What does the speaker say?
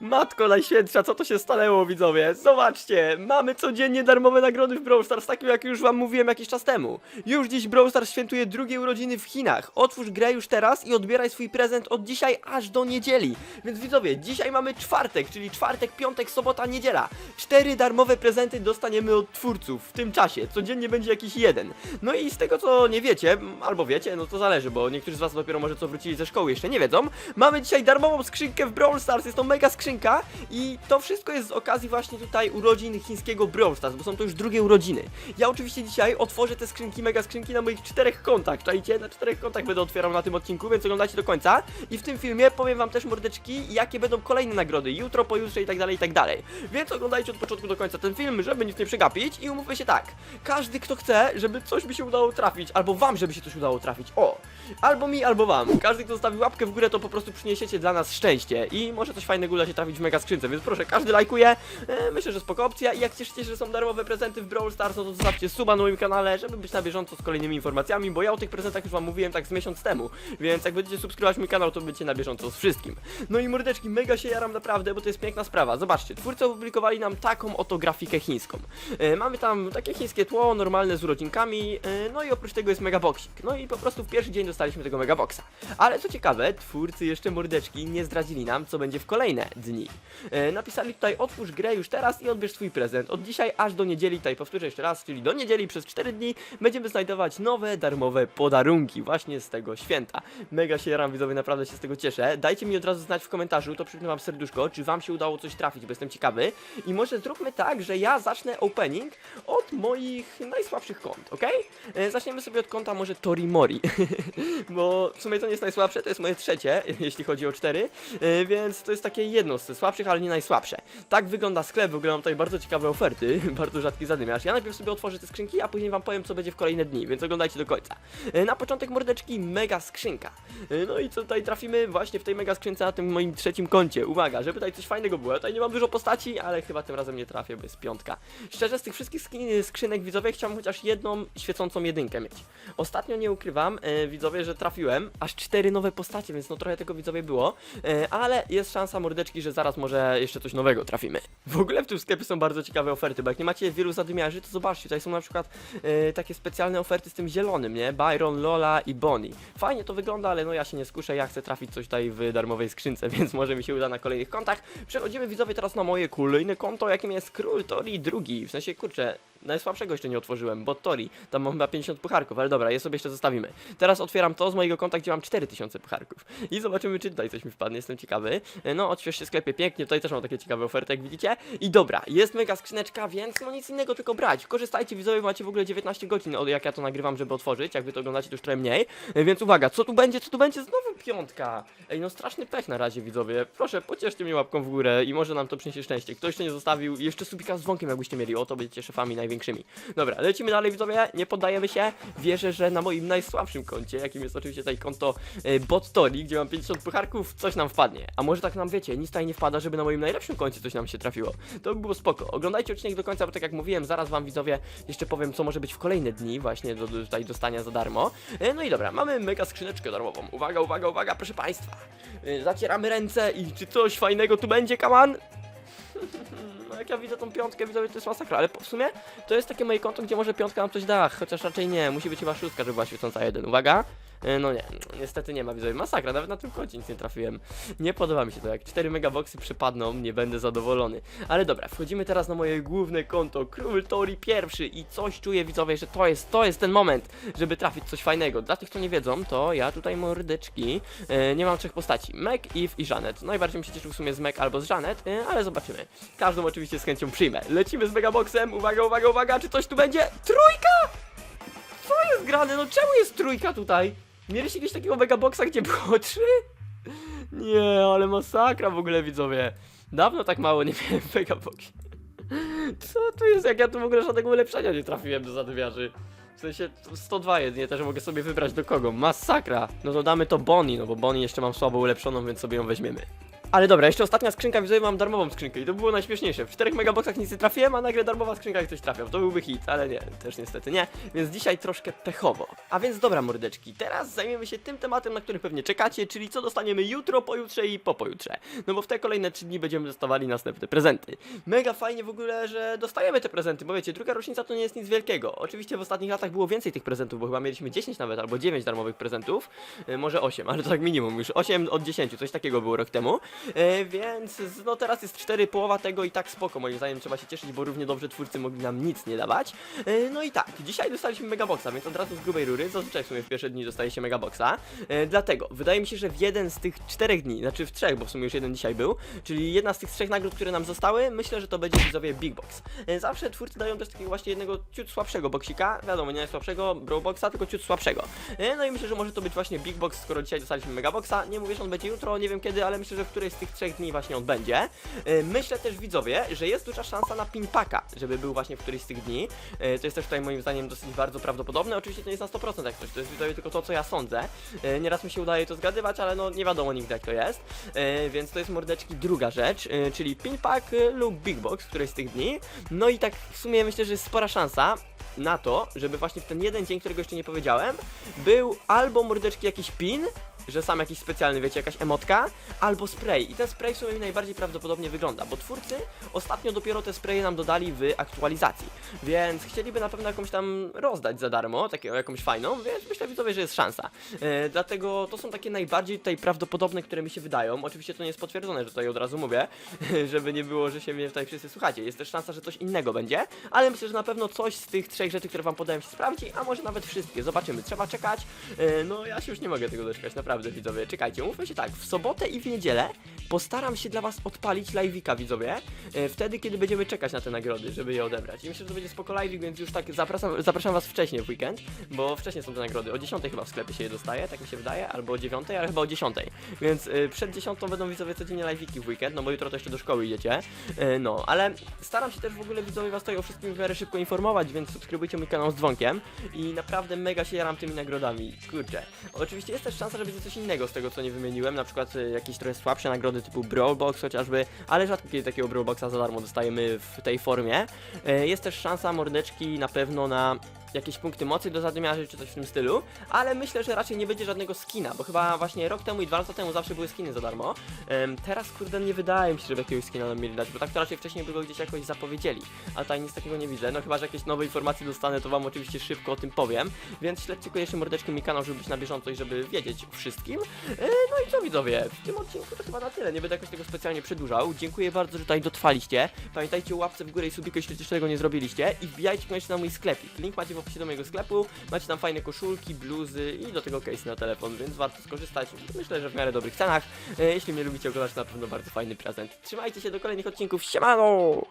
Matko Najświętsza, co to się stanęło, widzowie? Zobaczcie, mamy codziennie darmowe nagrody w Brawl Stars, takie jak już wam mówiłem jakiś czas temu. Już dziś Brawl Stars świętuje drugie urodziny w Chinach. Otwórz grę już teraz i odbieraj swój prezent od dzisiaj aż do niedzieli. Więc widzowie, dzisiaj mamy czwartek, czyli czwartek, piątek, sobota, niedziela. Cztery darmowe prezenty dostaniemy od twórców w tym czasie. Codziennie będzie jakiś jeden. No i z tego co nie wiecie, albo wiecie, no to zależy, bo niektórzy z was dopiero może co wrócili ze szkoły jeszcze nie wiedzą. Mamy dzisiaj darmową skrzynkę w Brawl Stars, jest to mega skrzynka i to wszystko jest z okazji właśnie tutaj urodzin chińskiego Brawl Stars, bo są to już drugie urodziny. Ja oczywiście dzisiaj otworzę te skrzynki, mega skrzynki na moich czterech kontach, czajcie? Na czterech kontach będę otwierał na tym odcinku, więc oglądajcie do końca. I w tym filmie powiem wam też mordeczki, jakie będą kolejne nagrody, jutro, pojutrze i tak dalej, i tak dalej. Więc oglądajcie od początku do końca ten film, żeby nic nie przegapić i umówmy się tak. Każdy kto chce, żeby coś mi się udało trafić, albo wam, żeby się coś udało trafić, o! Albo mi, albo wam. Każdy kto zostawi łapkę w górę, to po prostu przyniesiecie dla nas szczęście i może coś fajnego uda się trafić w mega skrzynce, więc proszę, każdy lajkuje. E, myślę, że spoko opcja i jak cieszycie się, że są darmowe prezenty w Brawl Stars, no to zostawcie suba na moim kanale, żeby być na bieżąco z kolejnymi informacjami, bo ja o tych prezentach już wam mówiłem tak z miesiąc temu, więc jak będziecie subskrybować mój kanał, to będziecie na bieżąco z wszystkim. No i mordeczki, mega się jaram naprawdę, bo to jest piękna sprawa. Zobaczcie, twórcy opublikowali nam taką oto grafikę chińską. E, mamy tam takie chińskie tło, normalne z urodzinkami, e, no i oprócz tego jest megaboxik. No i po prostu w pierwszy dzień dostaliśmy tego megaboxa. Ale co ciekawe, twórcy jeszcze mordeczki nie zdradzili nam, co będzie w kolejne dni. E, napisali tutaj otwórz grę już teraz i odbierz swój prezent. Od dzisiaj aż do niedzieli, tutaj powtórzę jeszcze raz, czyli do niedzieli przez 4 dni będziemy znajdować nowe darmowe podarunki właśnie z tego święta. Mega się jaram widzowie, naprawdę się z tego cieszę. Dajcie mi od razu znać w komentarzu, to przypnę wam serduszko, czy wam się udało coś trafić, bo jestem ciekawy. I może zróbmy tak, że ja zacznę opening od moich najsłabszych kont, ok? E, zaczniemy sobie od konta może Torimori, bo w sumie to nie jest najsłabsze, to jest moje trzecie, jeśli chodzi o cztery, e, więc to jest takie jedno z słabszych, ale nie najsłabsze. Tak wygląda sklep, w ogóle mam tutaj bardzo ciekawe oferty, bardzo rzadki zadymiarz. Ja najpierw sobie otworzę te skrzynki, a później wam powiem, co będzie w kolejne dni, więc oglądajcie do końca. E, Na początek mordeczki, mega skrzynka. E, No i co tutaj trafimy? Właśnie w tej mega skrzynce na tym moim trzecim koncie. Uwaga, żeby tutaj coś fajnego było. Ja Tutaj nie mam dużo postaci, ale chyba tym razem nie trafię, bo jest piątka. Szczerze, z tych wszystkich skrzynek widzowie chciałbym chociaż jedną świecącą jedynkę mieć. Ostatnio nie ukrywam, widzowie, że trafiłem aż cztery nowe postacie, więc no trochę tego widzowie było, e, ale jest szansa mordeczki, że zaraz może jeszcze coś nowego trafimy. W ogóle w tym sklepie są bardzo ciekawe oferty, bo jak nie macie wielu zadymiarzy, to zobaczcie, tutaj są na przykład e, takie specjalne oferty z tym zielonym, nie? Byron, Lola i Bonnie. Fajnie to wygląda, ale no ja się nie skuszę, ja chcę trafić coś tutaj w darmowej skrzynce, więc może mi się uda na kolejnych kontach. Przechodzimy widzowie teraz na moje kolejne konto, jakim jest Król Tori drugi. W sensie, kurczę, najsłabszego jeszcze nie otworzyłem, bo Tori, tam mam chyba 50 pucharków, ale dobra, je sobie jeszcze zostawimy. Teraz otwieram to z mojego konta, gdzie mam 4000 pucharków. I zobaczymy, czy tutaj coś mi wpadnie, jestem ciekawy. E, No, odśwież się sklepie pięknie, tutaj też mam takie ciekawe oferty, jak widzicie. I dobra, jest mega skrzyneczka, więc no nic innego, tylko brać. Korzystajcie, widzowie, macie w ogóle 19 godzin, od jak ja to nagrywam, żeby otworzyć, jak wy to oglądacie, to już trochę mniej. E, Więc uwaga, co tu będzie, co tu będzie? Znowu piątka. Ej, no straszny pech na razie, widzowie. Proszę, pocieszcie mnie łapką w górę i może nam to przyniesie szczęście. Kto jeszcze nie zostawił, jeszcze subika z dzwonkiem, jakbyście mieli, o to będziecie szefami największymi. Dobra, lecimy dalej widzowie, nie poddajemy się. Wierzę, że na moim najsłabszym koncie, jakim jest oczywiście tutaj konto e, Bottori, gdzie mam 50 pucharków, coś nam wpadnie. A może tak nam wiecie, nic tutaj nie wpada, żeby na moim najlepszym koncie coś nam się trafiło. To by było spoko. Oglądajcie odcinek do końca, bo tak jak mówiłem, zaraz wam widzowie jeszcze powiem, co może być w kolejne dni, właśnie do, do tutaj dostania za darmo. E, no i dobra, mamy mega skrzyneczkę darmową. Uwaga, uwaga, uwaga, proszę państwa. E, zacieramy ręce i czy coś fajnego tu będzie, kaman? No jak ja widzę tą piątkę, widzowie, to jest masakra, ale w sumie to jest takie moje konto, gdzie może piątka nam coś da, chociaż raczej nie, musi być chyba szóstka, żeby była świecąca jeden. Uwaga. E, No nie, niestety nie ma widzowie, masakra, nawet na tym koncie nic nie trafiłem. Nie podoba mi się to, jak 4 megaboxy przypadną, nie będę zadowolony. Ale dobra, wchodzimy teraz na moje główne konto, Król Tori pierwszy i coś czuję widzowie, że to jest, to jest ten moment, żeby trafić coś fajnego. Dla tych, co nie wiedzą, to ja tutaj mordeczki, e, nie mam trzech postaci, Meg, Eve i Janet. Najbardziej bym się cieszył w sumie z Meg albo z Janet, e, ale zobaczymy. Każdą oczywiście z chęcią przyjmę. Lecimy z megaboxem, uwaga, uwaga, uwaga, czy coś tu będzie? Trójka! Co jest grane? No czemu jest trójka tutaj? Mieliście kiedyś takiego megaboxa, gdzie było trzy? Nie, ale masakra w ogóle widzowie. Dawno tak mało nie miałem w. Co tu jest, jak ja tu w ogóle żadnego ulepszenia nie trafiłem do zadymiarzy. W sensie to 102 jedynie, też mogę sobie wybrać do kogo. Masakra! No to damy to Bonnie, no bo Bonnie jeszcze mam słabo ulepszoną, więc sobie ją weźmiemy. Ale dobra, jeszcze ostatnia skrzynka, widzę, mam darmową skrzynkę i to było najśmieszniejsze. W 4 megaboxach nic nie trafiłem, a nagle darmowa skrzynka jak coś trafiał. To byłby hit, ale nie, też niestety nie. Więc dzisiaj troszkę pechowo. A więc dobra, mordeczki, teraz zajmiemy się tym tematem, na który pewnie czekacie, czyli co dostaniemy jutro, pojutrze i po pojutrze. No bo w te kolejne 3 dni będziemy dostawali następne prezenty. Mega fajnie w ogóle, że dostajemy te prezenty, bo wiecie, druga rocznica to nie jest nic wielkiego. Oczywiście w ostatnich latach było więcej tych prezentów, bo chyba mieliśmy 10 nawet, albo 9 darmowych prezentów. E, może 8, ale to tak minimum, już 8 od 10, coś takiego było rok temu. E, więc no teraz jest 4, połowa tego i tak spoko, moim zdaniem trzeba się cieszyć, bo równie dobrze twórcy mogli nam nic nie dawać. E, no i tak, dzisiaj dostaliśmy megaboxa, więc od razu z grubej rury, zazwyczaj w sumie w pierwsze dni dostaje się megaboxa. E, dlatego, wydaje mi się, że w jeden z tych czterech dni, znaczy w trzech, bo w sumie już jeden dzisiaj był, czyli jedna z tych trzech nagród, które nam zostały, myślę, że to będzie widzowie Big Box. E, zawsze twórcy dają też takiego właśnie jednego ciut słabszego boksika, wiadomo, nie najsłabszego Bro Boxa, tylko ciut słabszego. E, no i myślę, że może to być właśnie Big Box, skoro dzisiaj dostaliśmy megaboxa. Nie mówię, że on będzie jutro, nie wiem kiedy, ale myślę, że w którejś z tych trzech dni właśnie on będzie. E, myślę też widzowie, że jest duża szansa na pinpaka, żeby był właśnie w którymś z tych dni. E, to jest też tutaj moim zdaniem dosyć bardzo prawdopodobne. Oczywiście to nie jest na 100% jak coś, to jest widzowie tylko to, co ja sądzę. E, nieraz mi się udaje to zgadywać, ale no nie wiadomo nigdy jak to jest. Więc to jest mordeczki druga rzecz, czyli pinpack e, lub big box w którejś z tych dni. No i tak w sumie myślę, że jest spora szansa na to, żeby właśnie w ten jeden dzień, którego jeszcze nie powiedziałem, był albo mordeczki jakiś pin, że sam jakiś specjalny, wiecie, jakaś emotka, albo spray. I ten spray w sumie mi najbardziej prawdopodobnie wygląda, bo twórcy ostatnio dopiero te spraye nam dodali w aktualizacji, więc chcieliby na pewno jakąś tam rozdać za darmo, taką jakąś fajną, więc myślę widzowie, że jest szansa. E, dlatego to są takie najbardziej tutaj prawdopodobne, które mi się wydają. Oczywiście to nie jest potwierdzone, że tutaj od razu mówię, żeby nie było, że się mnie tutaj wszyscy słuchacie. Jest też szansa, że coś innego będzie, ale myślę, że na pewno coś z tych trzech rzeczy, które wam podałem się sprawdzi, a może nawet wszystkie. Zobaczymy, trzeba czekać. E, no ja się już nie mogę tego doczekać, naprawdę widzowie. Czekajcie, mówmy się tak, w sobotę i w niedzielę postaram się dla was odpalić live'ika widzowie, e, wtedy kiedy będziemy czekać na te nagrody, żeby je odebrać. I myślę, że to będzie spoko live'ik, więc już tak zapraszam, zapraszam was wcześniej w weekend, bo wcześniej są te nagrody. O 10 chyba w sklepie się je dostaje, tak mi się wydaje, albo o 9, ale chyba o 10. Więc y, przed 10 będą widzowie codziennie live'iki w weekend, no bo jutro to jeszcze do szkoły idziecie. Y, no, ale staram się też w ogóle widzowie was tutaj o wszystkim w miarę szybko informować, więc subskrybujcie mój kanał z dzwonkiem i naprawdę mega się jaram tymi nagrodami. Kurczę. Oczywiście jest też szansa, że będzie coś innego z tego, co nie wymieniłem, na przykład y, jakieś trochę słabsze nagrody typu Brawl Box chociażby, ale rzadko kiedy takiego Brawl Boxa za darmo dostajemy w tej formie. Y, jest też szansa mordeczki na pewno na jakieś punkty mocy do zadymiarzy czy coś w tym stylu, ale myślę, że raczej nie będzie żadnego skina, bo chyba właśnie rok temu i dwa lata temu zawsze były skiny za darmo. Teraz kurde nie wydaje mi się, żeby jakiegoś skina nam mieli dać, bo tak to raczej wcześniej by go gdzieś jakoś zapowiedzieli, a tutaj nic takiego nie widzę. No chyba, że jakieś nowe informacje dostanę, to wam oczywiście szybko o tym powiem, więc śledźcie koniecznie mordeczki mi kanał, żeby być na bieżąco i żeby wiedzieć o wszystkim. E, no co widzowie, w tym odcinku to chyba na tyle, nie będę jakoś tego specjalnie przedłużał. Dziękuję bardzo, że tutaj dotrwaliście. Pamiętajcie o łapce w górę i subiku, jeśli jeszcze tego nie zrobiliście i wbijajcie koniecznie na mój sklepik. Link macie w opisie do mojego sklepu, macie tam fajne koszulki, bluzy i do tego case na telefon, więc warto skorzystać. Myślę, że w miarę dobrych cenach. E, jeśli mnie lubicie oglądać, to na pewno bardzo fajny prezent. Trzymajcie się do kolejnych odcinków. Siemano!